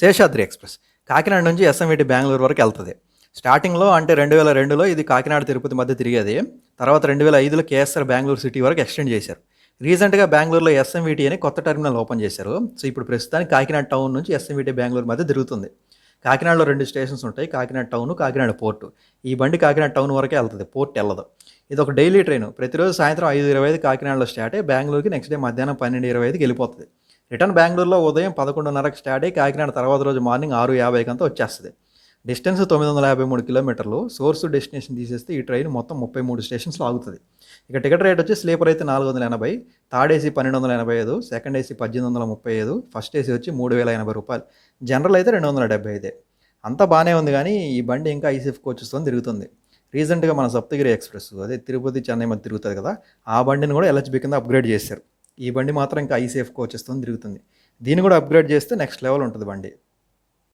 Seshadri express. Kakinada నుంచి SMVT Bengaluru వరకు వెళ్తుంది. స్టార్టింగ్లో అంటే రెండు వేల రెండులో ఇది కాకినాడ తిరుపతి మధ్య తిరిగేది. తర్వాత రెండు వేల ఐదులో కేఎస్ఆర్ బెంగళూరు సిటీ వరకు ఎక్స్టెండ్ చేశారు. రీసెంట్గా బెంగళూరులో ఎస్ఎంవిటి అని కొత్త టెర్మినల్ ఓపెన్ చేశారు. సో ఇప్పుడు ప్రస్తుతానికి కాకినాడ టౌన్ నుంచి ఎస్ఎంవిటి బెంగళూరు మధ్య తిరుగుతుంది. కాకినాడలో రెండు స్టేషన్స్ ఉంటాయి. Kakinada town Kakinada port. ఈ బండి కాకినాడ టౌన్ వరకే వెళ్తుంది. పోర్ట్ వెళ్ళదు. ఇది ఒక డైలీ ట్రైన్. ప్రతిరోజు సాయంత్రం ఐదు ఇరవై ఐదు కాకినాడలో స్టార్ట్ అయ్యి బెంగళూరుకి నెక్స్ట్ డే మధ్యాహ్నం పన్నెండు ఇరవై ఐదుకి వెళ్ళిపోతుంది. రిటర్న్ బెంగళూరులో ఉదయం పదకొండున్నరకు స్టార్ట్ అయ్యి కాకినాడ తర్వాత రోజు మార్నింగ్ ఆరు యాభైకి అంతా వచ్చేస్తుంది. డిస్టెన్స్ తొమ్మిది వందల యాభై మూడు కిలోమీటర్లు. సోర్స్ డెస్టినేషన్ తీసేస్తే ఈ ట్రైన్ మొత్తం ముప్పై మూడు స్టేషన్స్లో ఆగుతుంది. ఇక టికెట్ రేట్ వచ్చి స్లీపర్ అయితే నాలుగు వందల ఎనభై థర్డ్ ఏసీ పన్నెండు వందల ఎనభై ఐదు సెకండ్ ఏసీ పద్దెనిమిది వందల ముప్పై ఐదు ఫస్ట్ ఏసీ వచ్చి మూడు వేల ఎనభై రూపాయలు. జనరల్ అయితే రెండు వందల డెబ్బై ఐదే. అంతా బాగానే ఉంది కానీ ఈ బండి ఇంకా ఐసీఎఫ్ కోచెస్తో తిరుగుతుంది. రీసెంట్గా మన సప్తగిరి ఎక్స్ప్రెస్ అదే తిరుపతి చెన్నై మధ్య తిరుగుతుంది కదా ఆ బండిని కూడా ఎల్హెచ్బి కింద అప్గ్రేడ్ చేశారు. ఈ బండి మాత్రం ఇంకా ఐసీఎఫ్ కోచెస్తో తిరుగుతుంది. దీన్ని కూడా అప్గ్రేడ్ చేస్తే నెక్స్ట్ లెవెల్ ఉంటుంది బండి.